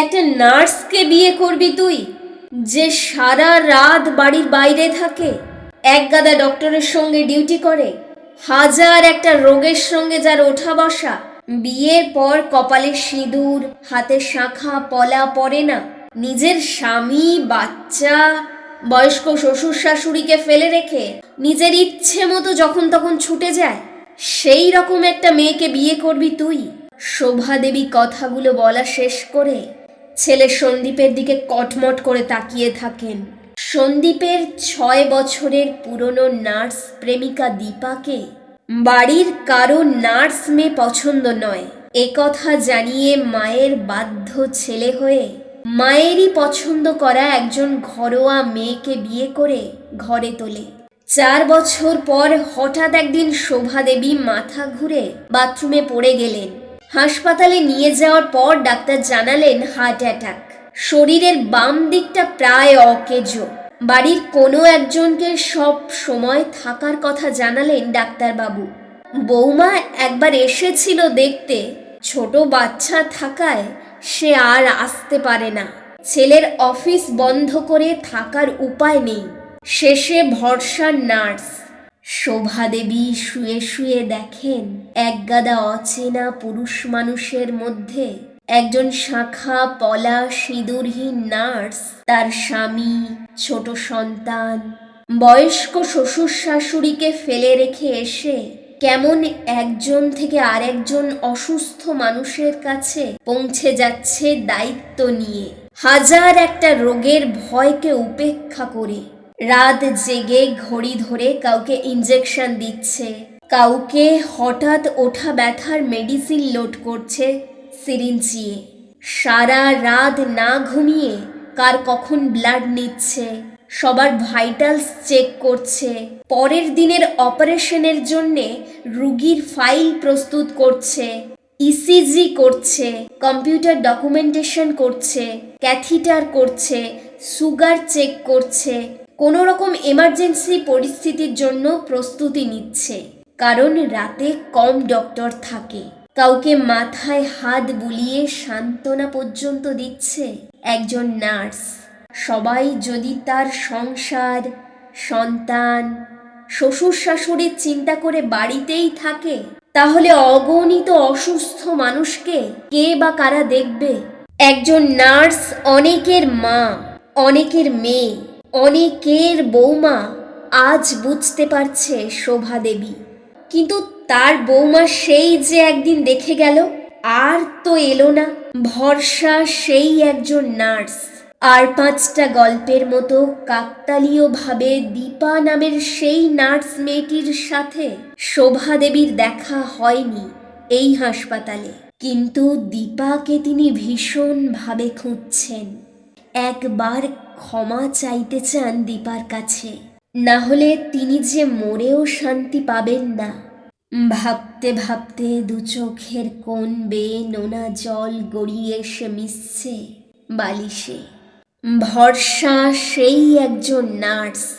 একটা নার্সকে বিয়ে করবি তুই, যে সারা রাত বাড়ির বাইরে থাকে, এক গাদা ডক্টরের সঙ্গে ডিউটি করে, হাজার একটা রোগের সঙ্গে যার ওঠা বসা, বিয়ের পর কপালে সিঁদুর, হাতে শাখা, পলা পড়ে না, নিজের স্বামী, বাচ্চা, বয়স্ক শ্বশুর শাশুড়িকে ফেলে রেখে নিজের ইচ্ছে মতো যখন তখন ছুটে যায়, সেই রকম একটা মেয়েকে বিয়ে করবি তুই। শোভা দেবী কথাগুলো বলা শেষ করে ছেলে সন্দীপের দিকে কটমট করে তাকিয়ে থাকেন। সন্দীপের ছয় বছরের পুরনো নার্স প্রেমিকা দীপাকে বাড়ির কারও নার্স মেয়ে পছন্দ নয়। একথা জানিয়ে মায়ের বাধ্য ছেলে হয়ে মায়েরই পছন্দ করা একজন ঘরোয়া মেয়েকে বিয়ে করে ঘরে তোলে। চার বছর পর হঠাৎ একদিন শোভা দেবী মাথা ঘুরে বাথরুমে পড়ে গেলেন। হাসপাতালে নিয়ে যাওয়ার পর ডাক্তার জানালেন হার্ট অ্যাটাক। শরীরের বাম দিকটা প্রায় অকেজো। বাড়ির কোনো একজনকে সব সময় থাকার কথা জানালেন ডাক্তারবাবু। বৌমা একবার এসেছিল দেখতে। ছোট বাচ্চা থাকায় সে আর আসতে পারে না। ছেলের অফিস বন্ধ করে থাকার উপায় নেই। শেষে ভরসার নার্স। শোভা দেবী শুয়ে শুয়ে দেখেন একগাদা অচেনা পুরুষ মানুষের মধ্যে। একজন শাখা পলা সিঁদুরহীন নার্স, তার স্বামী, ছোট সন্তান। বয়স্ক শ্বশুর শাশুড়িকে ফেলে রেখে এসে কেমন একজন থেকে আরেকজন অসুস্থ মানুষের কাছে পৌঁছে যাচ্ছে দায়িত্ব নিয়ে। হাজার একটা রোগের ভয়কে উপেক্ষা করে। রাত জেগে ঘড়ি ধরে কাউকে ইঞ্জেকশন দিচ্ছে। কাউকে হঠাৎ ওঠা ব্যথার মেডিসিন লোড করছে সিরিঞ্জিয়ে সারা রাত না ঘুমিয়ে কার কখন ব্লাড নিচ্ছে? সবার ভাইটালস চেক করছে। পরের দিনের অপারেশনের জন্যে রুগীর ফাইল প্রস্তুত করছে। ইসিজি করছে কম্পিউটার ডকুমেন্টেশন করছে ক্যাথিটার করছে সুগার চেক করছে। কোনো রকম এমার্জেন্সি পরিস্থিতির জন্য প্রস্তুতি নিচ্ছে। কারণ রাতে কম ডক্টর থাকে। কাউকে মাথায় হাত বুলিয়ে সান্ত্বনা পর্যন্ত দিচ্ছে একজন নার্স। সবাই যদি তার সংসার, সন্তান শ্বশুর শাশুড়ির চিন্তা করে বাড়িতেই থাকে, তাহলে অগণিত অসুস্থ মানুষকে কে বা কারা দেখবে? একজন নার্স অনেকের মা, অনেকের মেয়ে অনেকের বৌমা আজ বুঝতে পারছে শোভা দেবী। কিন্তু তার বৌমা সেই যে একদিন দেখে গেল, আর তো এলো না। ভরসা সেই একজন নার্স। আর পাঁচটা গল্পের মতো কাকতালীয়ভাবে দীপা নামের সেই নার্স মেয়েটির সাথে শোভা দেবীর দেখা হয়নি এই হাসপাতালে। কিন্তু দীপাকে তিনি ভীষণভাবে খুঁজছেন। একবার ক্ষমা চাইতে চান দীপার কাছে। না হলে তিনি যে মরেও শান্তি পাবেন না। ভাবতে ভাবতে দু চোখের কোন বেয়ে নোনা জল গড়িয়ে সে মিশছে বালিশে। ভরসা সেই একজন নার্স।